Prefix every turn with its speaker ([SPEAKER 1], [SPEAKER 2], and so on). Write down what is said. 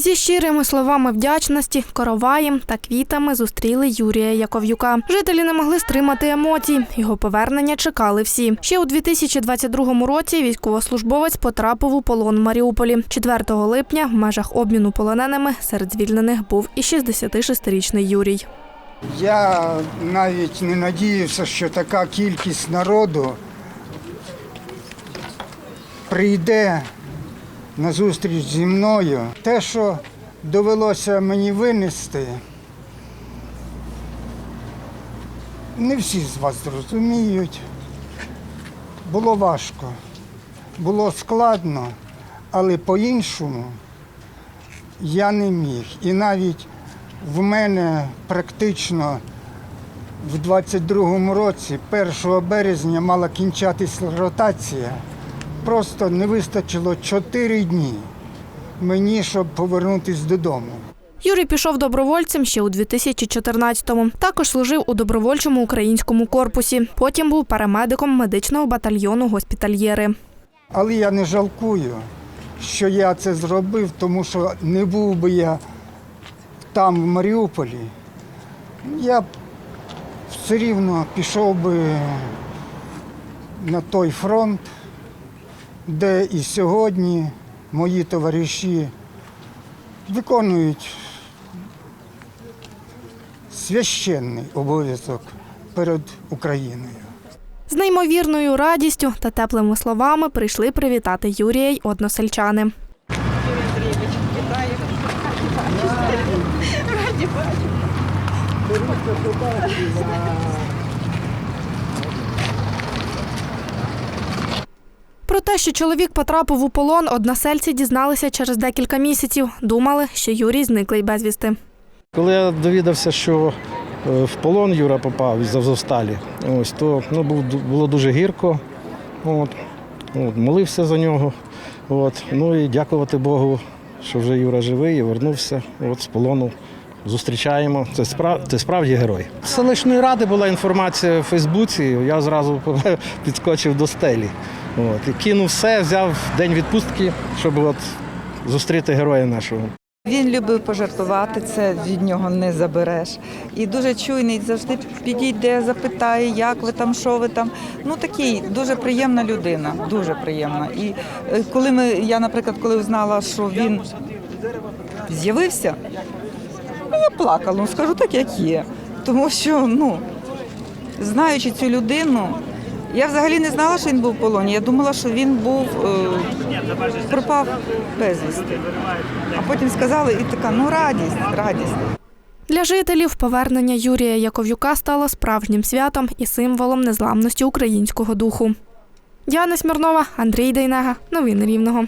[SPEAKER 1] Зі щирими словами вдячності, короваєм та квітами зустріли Юрія Яков'юка. Жителі не могли стримати емоцій. Його повернення чекали всі. Ще у 2022 році військовослужбовець потрапив у полон в Маріуполі. 4 липня в межах обміну полоненими серед звільнених був і 66-річний Юрій.
[SPEAKER 2] Я навіть не надіявся, що така кількість народу прийде на зустріч зі мною. Те, що довелося мені винести, не всі з вас зрозуміють. Було важко, було складно, але по-іншому я не міг. І навіть в мене практично в 22-му році, 1 березня, мала кінчатись ротація. Просто не вистачило 4 дні мені, щоб повернутися додому.
[SPEAKER 1] Юрій пішов добровольцем ще у 2014-му. Також служив у добровольчому українському корпусі. Потім був парамедиком медичного батальйону госпітальєри.
[SPEAKER 2] Але я не жалкую, що я це зробив, тому що не був би я там, в Маріуполі, я б все рівно пішов би на той фронт, де і сьогодні мої товариші виконують священний обов'язок перед Україною.
[SPEAKER 1] З неймовірною радістю та теплими словами прийшли привітати Юрія й односельчани. Про те, що чоловік потрапив у полон, односельці дізналися через декілька місяців. Думали, що Юрій зниклий безвісти.
[SPEAKER 3] Коли я довідався, що е, в полон Юра попав із Азовсталі, ось то ну, було дуже гірко. От, от, молився за нього. От, ну і дякувати Богу, що вже Юра живий і вернувся от, з полону. Зустрічаємо. Це, справ... це справді герой. З селищної ради була інформація в Фейсбуці. Я зразу підскочив до стелі. От, і кинув все, взяв день відпустки, щоб от, зустріти героя нашого.
[SPEAKER 4] Він любив пожартувати, це від нього не забереш. І дуже чуйний, завжди підійде, запитає, як ви там, що ви там. Ну такий дуже приємна людина, дуже приємна. І е, коли ми, я, наприклад, коли узнала, що він з'явився, я плакала, ну скажу так, як є. Тому що, ну, знаючи цю людину, я взагалі не знала, що він був в полоні. Я думала, що він був е, пропав безвісти. А потім сказали, і така, ну радість, радість.
[SPEAKER 1] Для жителів повернення Юрія Яков'юка стало справжнім святом і символом незламності українського духу. Діана Смірнова, Андрій Дейнега. Новини Рівного.